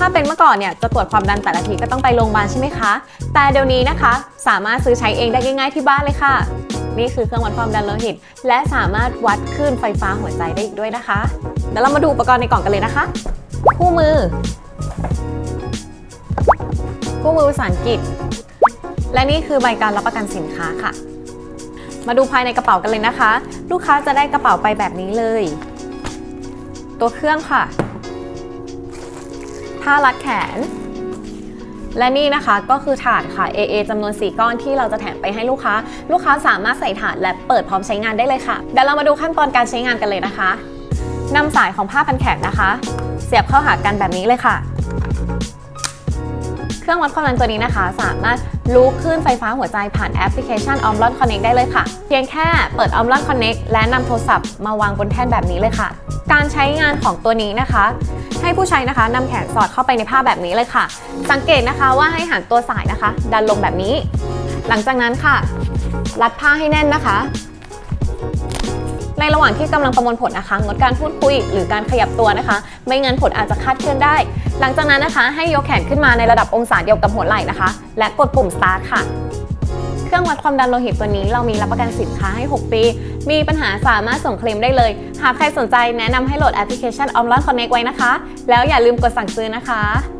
ถ้าเป็นเมื่อก่อนเนี่ยจะตรวจความดันแต่ละทีก็ต้องไปโรงพยาบาลใช่ไหมคะ แต่เดี๋ยวนี้นะคะ สามารถซื้อใช้เองได้ง่าย ๆที่บ้านเลยค่ะ นี่คือเครื่องวัดความดันโลหิต และสามารถวัดคลื่นไฟฟ้าหัวใจได้อีกด้วยนะคะ เดี๋ยวเรามาดูอุปกรณ์ในกล่องกันเลยนะคะ คู่มือ คู่มือภาษาอังกฤษ และนี่คือใบการรับประกันสินค้าค่ะ มาดูภายในกระเป๋ากันเลยนะคะ ลูกค้าจะได้กระเป๋าไปแบบนี้เลย ตัวเครื่องค่ะ ผ้ารัดแขน และนี่นะคะก็คือถาดค่ะ AA จำนวน 4 ก้อนที่เราจะแถมไปให้ลูกค้า ลูกค้าสามารถใส่ถาดและเปิดพร้อมใช้งานได้เลยค่ะ เดี๋ยวเรามาดูขั้นตอนการใช้งานกันเลยนะคะนำสายของผ้าพันแขนนะคะ เสียบเข้าหากันแบบนี้เลยค่ะ รื่องวัดความดันตัวนี้นะคะ สามารถรู้คลื่นไฟฟ้าหัวใจผ่านแอปพลิเคชัน o m l o n Connect ได้เลยค่ะ เพียงแค่เปิด o m l o n Connect และนำโทรศัพท์มาวางบนแท่นแบบนี้เลยค่ะ การใช้งานของตัวนี้นะคะ ให้ผู้ใช้นะคะนำแขนสอดเข้าไปในผ้าแบบนี้เลยค่ะ สังเกตนะคะว่าให้หันตัวสายนะคะ ดันลงแบบนี้ หลังจากนั้นค่ะ รัดผ้าให้แน่นนะคะ ในระหว่างที่กำลังประมวลผลนะคะงดการพูดคุยหรือการขยับตัวนะคะ ไม่งั้นผลอาจจะคาดเคลื่อนได้ หลังจากนั้นนะคะ ให้ยกแขนขึ้นมาในระดับองศาเดียวกับหัวไหล่นะคะ และกดปุ่ม start ค่ะเครื่องวัดความดันโลหิตตัวนี้เรามีรับประกันสินค้าให้ 6 ปี มีปัญหาสามารถส่งเคลมได้เลย หากใครสนใจแนะนำให้โหลดแอปพลิเคชัน o m l o n Connect ไว้นะคะ แล้วอย่าลืมกดสั่งซื้อนะคะ